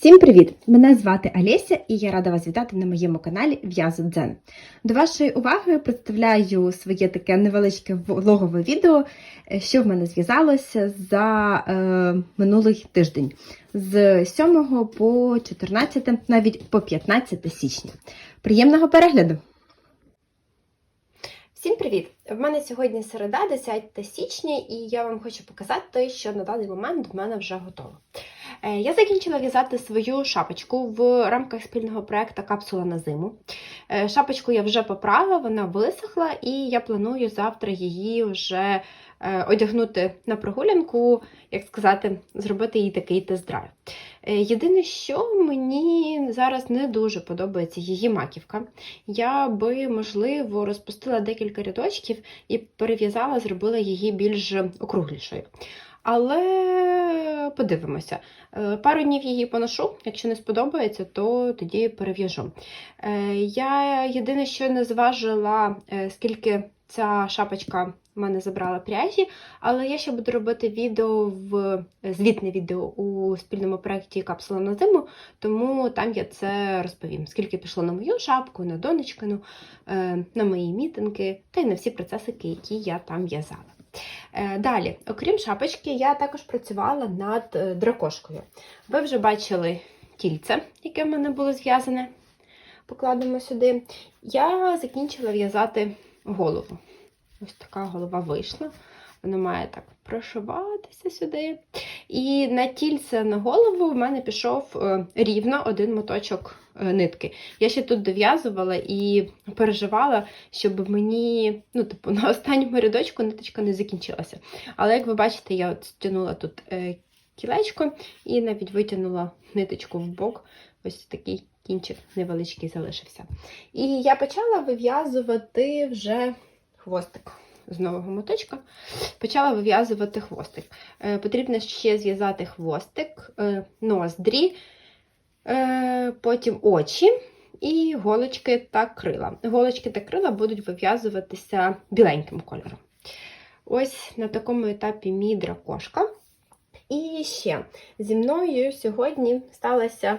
Всім привіт! Мене звати Олеся і я рада вас вітати на моєму каналі В'язу Дзен. До вашої уваги представляю своє таке невеличке влогове відео, е, що в мене зв'язалося за е, минулий тиждень з 7 по 14, навіть по 15 січня. Приємного перегляду! Всім привіт! В мене сьогодні середа, 10 січня, і я вам хочу показати, те, що на даний момент в мене вже готово. Е, Я закінчила в'язати свою шапочку в рамках спільного проекту Капсула на зиму. Е, Шапочку я вже поправила, вона висохла, і я планую завтра її вже е, одягнути на прогулянку, як сказати, зробити їй такий тест-драйв. Єдине, що мені зараз не дуже подобається її маківка. Я би, можливо, розпустила декілька рядочків і перев'язала, зробила її більш округлішою. Але подивимося. Е, Пару днів її поношу. Якщо не сподобається, то тоді перев'яжу. Е, Я єдине, що не зважила, е, скільки ця шапочка в мене забрала пряжі, але я ще буду робити відео в звітне відео у спільному проєкті Капсула на зиму, тому там я це розповім. Скільки пішло на мою шапку, на донечкину, на мої мітинги та й на всі процесики, які я там в'язала. Е, Далі, окрім шапочки, я також працювала над е, дракошкою. Ви вже бачили кільце, яке в мене було зв'язане. Покладемо сюди. Я закінчила в'язати голову. Ось така голова вийшла. Вона має так прошиватися сюди. І на тільце на голову в мене пішов е, рівно один моточок е, нитки. Я ще тут дов'язувала і переживала, щоб мені, ну, типу, на останньому рядочку ниточка не закінчилася. Але як ви бачите, я от стягнула тут е, кілечко і навіть витягнула ниточку в бок. Ось такий кінчик невеличкий залишився. І я почала вив'язувати вже хвостик з нового моточка. Почала вив'язувати хвостик. Е, потрібно ще зв'язати хвостик, е, ноздрі, е, потім очі і голочки та крила. Голочки та крила будуть вив'язуватися біленьким кольором. Ось на такому етапі мій дракошка. І ще зі мною сьогодні сталася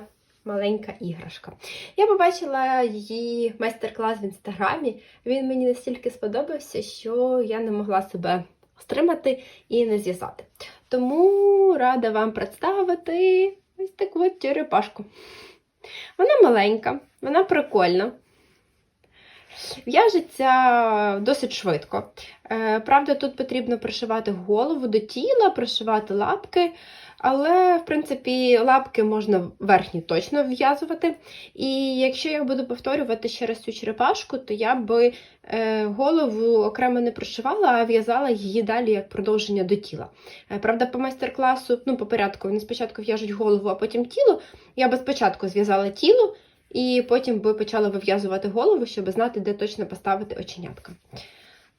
маленька іграшка. Я побачила її майстер-клас в інстаграмі. Він мені настільки сподобався, що я не могла себе стримати і не зв'язати. Тому рада вам представити ось таку от черепашку. Вона маленька, вона прикольна. В'яжеться досить швидко. Е, Правда, тут потрібно пришивати голову до тіла, пришивати лапки, але, в принципі, лапки можна верхні точно в'язувати. І якщо я буду повторювати ще раз цю черепашку, то я би е, голову окремо не пришивала, а в'язала її далі як продовження до тіла. Е, Правда, по майстер-класу, ну, по порядку, вони спочатку в'яжуть голову, а потім тіло. Я би спочатку зв'язала тіло. І потім би почала вив'язувати голову, щоб знати, де точно поставити оченятка.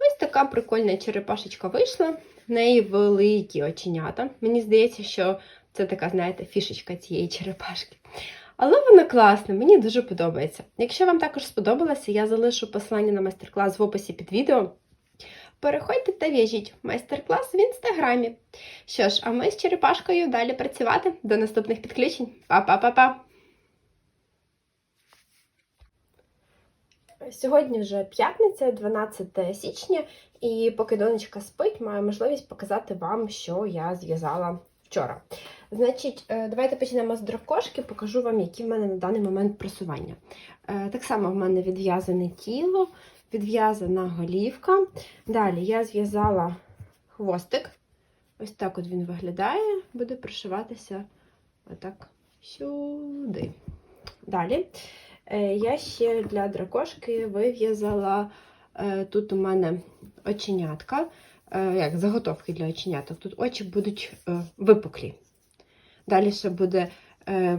Ось така прикольна черепашечка вийшла. В неї великі оченята. Мені здається, що це така, знаєте, фішечка цієї черепашки. Але вона класна, мені дуже подобається. Якщо вам також сподобалося, я залишу посилання на майстер-клас в описі під відео. Переходьте та в'яжіть майстер-клас в інстаграмі. Що ж, а ми з черепашкою далі працювати. До наступних підключень. Па-па-па-па! Сьогодні вже п'ятниця, 12 січня, і поки донечка спить, маю можливість показати вам, що я зв'язала вчора. Значить, е, давайте почнемо з дракошки, покажу вам, які в мене на даний момент просування. Е, Так само в мене відв'язане тіло, відв'язана голівка. Далі я зв'язала хвостик. Ось так от він виглядає, буде пришиватися отак сюди. Далі. Е, Я ще для дракошки вив'язала е, тут у мене оченятка, е, як заготовки для оченяток. Тут очі будуть випуклі. Далі ще буде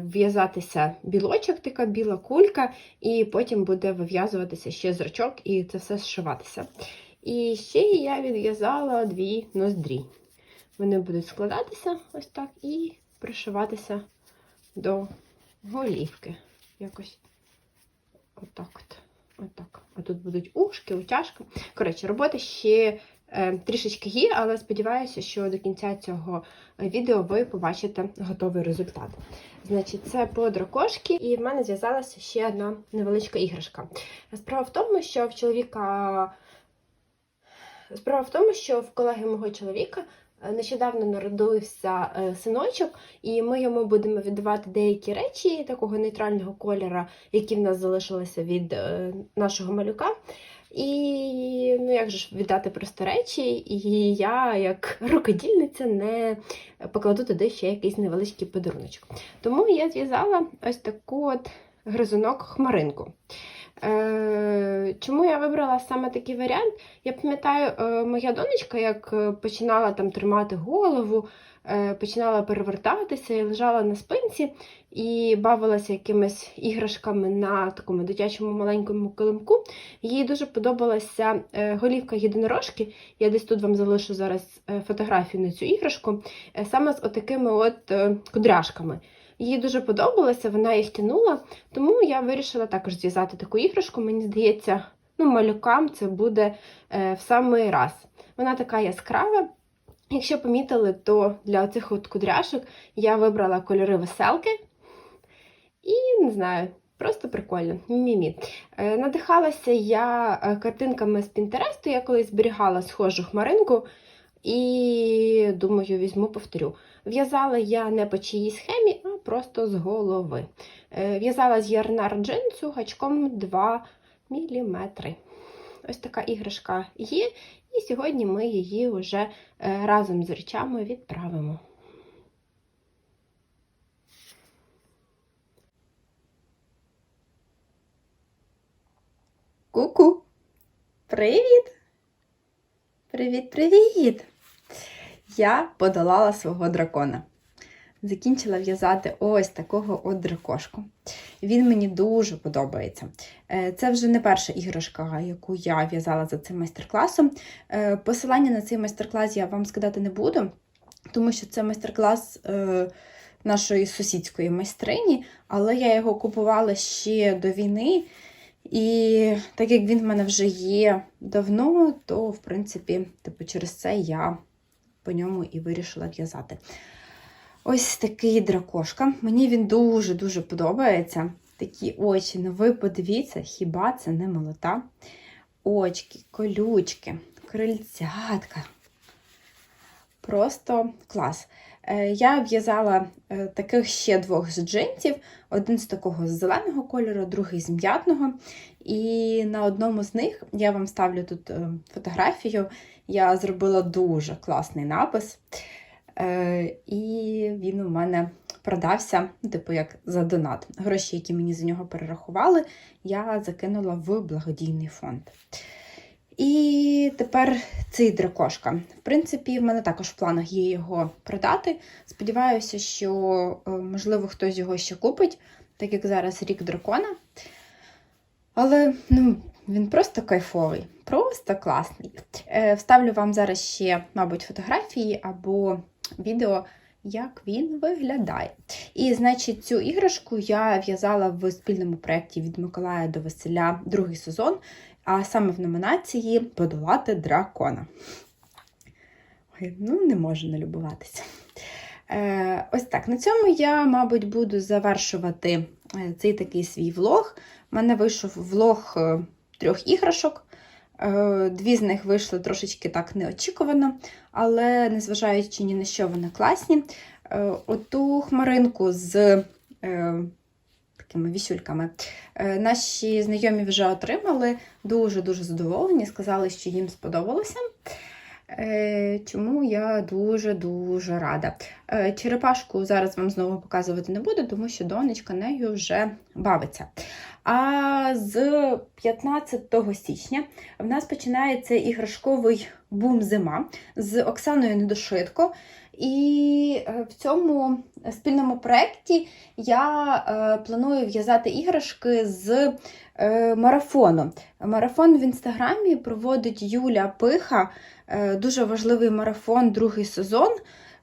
в'язатися білочок, така біла кулька, і потім буде вив'язуватися ще зрачок, і це все зшиватися. І ще я відв'язала дві ноздрі. Вони будуть складатися ось так і пришиватися до голівки. Якось Отак от. Отак. А тут будуть ушки, утяжки. Коротше, роботи ще е, трішечки є, але сподіваюся, що до кінця цього відео ви побачите готовий результат. Значить, це по дракошки, і в мене зв'язалася ще одна невеличка іграшка. Справа в тому, що в чоловіка. Справа в тому, що в колеги мого чоловіка нещодавно народився е, синочок, і ми йому будемо віддавати деякі речі такого нейтрального кольора, які в нас залишилися від е, нашого малюка. І ну як же ж віддати просто речі, і я, як рукодільниця, не покладу туди ще якийсь невеличкий подаруночок. Тому я зв'язала ось таку от гризунок хмаринку. Е, Чому я вибрала саме такий варіант? Я пам'ятаю, е, моя донечка, як е, починала там тримати голову, починала перевертатися і лежала на спинці і бавилася якимись іграшками на такому дитячому маленькому килимку. Їй дуже подобалася голівка єдинорожки. Я десь тут вам залишу зараз фотографію на цю іграшку, саме з отакими от кудряшками. Їй дуже подобалося, вона їх тянула, тому я вирішила також зв'язати таку іграшку. Мені здається, ну, малюкам це буде е, в самий раз. Вона така яскрава. Якщо помітили, то для оцих от кудряшок я вибрала кольори веселки. І не знаю, просто прикольно. Мімі. Е, надихалася я е, картинками з Пінтересту, я колись зберігала схожу хмаринку. І думаю, візьму, повторю. В'язала я не по чиїй схемі, просто з голови. Е, В'язала з ярнар джинсу гачком 2 мм. Ось така іграшка є, і сьогодні ми її вже е, разом з речами відправимо. Ку-ку! Привіт! Привіт-привіт! Я подолала свого дракона. Закінчила в'язати ось такого от дракошку. Він мені дуже подобається. Е, Це вже не перша іграшка, яку я в'язала за цим майстер-класом. Е, Посилання на цей майстер-клас я вам сказати не буду, тому що це майстер-клас е, нашої сусідської майстрині, але я його купувала ще до війни. І так як він в мене вже є давно, то, в принципі, типу, через це я по ньому і вирішила в'язати. Ось такий дракошка. Мені він дуже-дуже подобається. Такі очі, ну ви подивіться, хіба це не молота? Очки, колючки, крильцятка. Просто клас. Е, Я в'язала е, таких ще двох з джинсів: один з такого з зеленого кольору, другий з м'ятного. І на одному з них я вам ставлю тут е, фотографію. Я зробила дуже класний напис. Е, І він у мене продався, типу, як за донат. Гроші, які мені за нього перерахували, я закинула в благодійний фонд. І тепер цей дракошка. В принципі, в мене також в планах є його продати. Сподіваюся, що, е, можливо, хтось його ще купить, так як зараз рік дракона. Але ну, він просто кайфовий, просто класний. Е, Вставлю вам зараз ще, мабуть, фотографії або відео, як він виглядає. І, значить, цю іграшку я в'язала в спільному проєкті від Миколая до Василя другий сезон, а саме в номінації Подолати дракона. Ой, ну, не можу не любуватися. Е, ось так. На цьому я, мабуть, буду завершувати е, цей такий свій влог. У мене вийшов влог е, трьох іграшок. Е, Дві з них вийшли трошечки так неочікувано, але незважаючи ні на що вони класні. Е, Оту хмаринку з е, такими вісюльками наші знайомі вже отримали, дуже-дуже задоволені, сказали, що їм сподобалося. Чому я дуже-дуже рада. Черепашку зараз вам знову показувати не буду, тому що донечка нею вже бавиться. А з 15 січня в нас починається іграшковий бум зима з Оксаною Недошитко. І е, в цьому спільному проєкті я е, планую в'язати іграшки з е, марафону. Марафон в інстаграмі проводить Юля Пиха, дуже важливий марафон, другий сезон.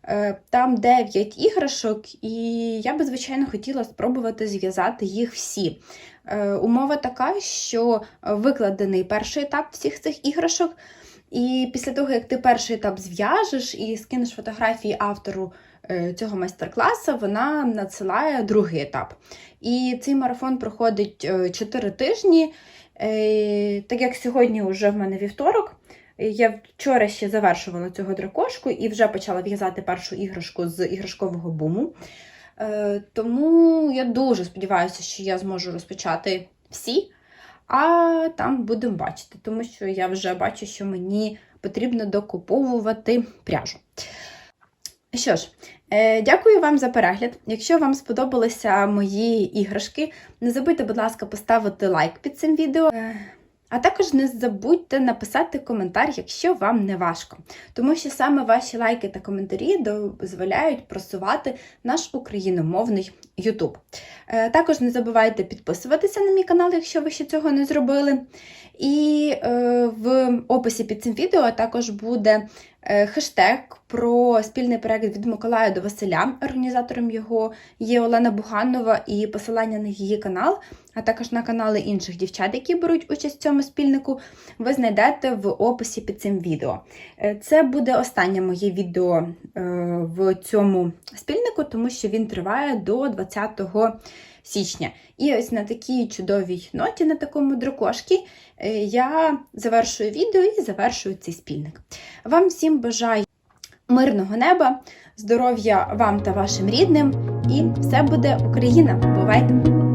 Е, Там 9 іграшок, і я би, звичайно, хотіла спробувати зв'язати їх всі. Е, Умова така, що викладений перший етап всіх цих іграшок. І після того, як ти перший етап зв'яжеш і скинеш фотографії автору е, цього майстер-класу, вона надсилає другий етап. І цей марафон проходить 4 тижні. Так як сьогодні вже в мене вівторок, я вчора ще завершувала цього дракошку і вже почала в'язати першу іграшку з іграшкового буму. Е, Тому я дуже сподіваюся, що я зможу розпочати всі, а там будемо бачити, тому що я вже бачу, що мені потрібно докуповувати пряжу. Що ж, е, дякую вам за перегляд. Якщо вам сподобалися мої іграшки, не забудьте, будь ласка, поставити лайк під цим відео. А також не забудьте написати коментар, якщо вам не важко, тому що саме ваші лайки та коментарі дозволяють просувати наш україномовний YouTube. Е, Також не забувайте підписуватися на мій канал, якщо ви ще цього не зробили. І е, в описі під цим відео також буде хештег про спільний проект від Миколая до Василя. Організатором його є Олена Буганова і посилання на її канал, а також на канали інших дівчат, які беруть участь в цьому спільнику, ви знайдете в описі під цим відео. Е, Це буде останнє моє відео е, в цьому спільнику, тому що він триває до 20 січня. І ось на такій чудовій ноті, на такому дракошці, е, я завершую відео і завершую цей спільник. Вам всім бажаю мирного неба, здоров'я вам та вашим рідним, і все буде Україна! Бувайте!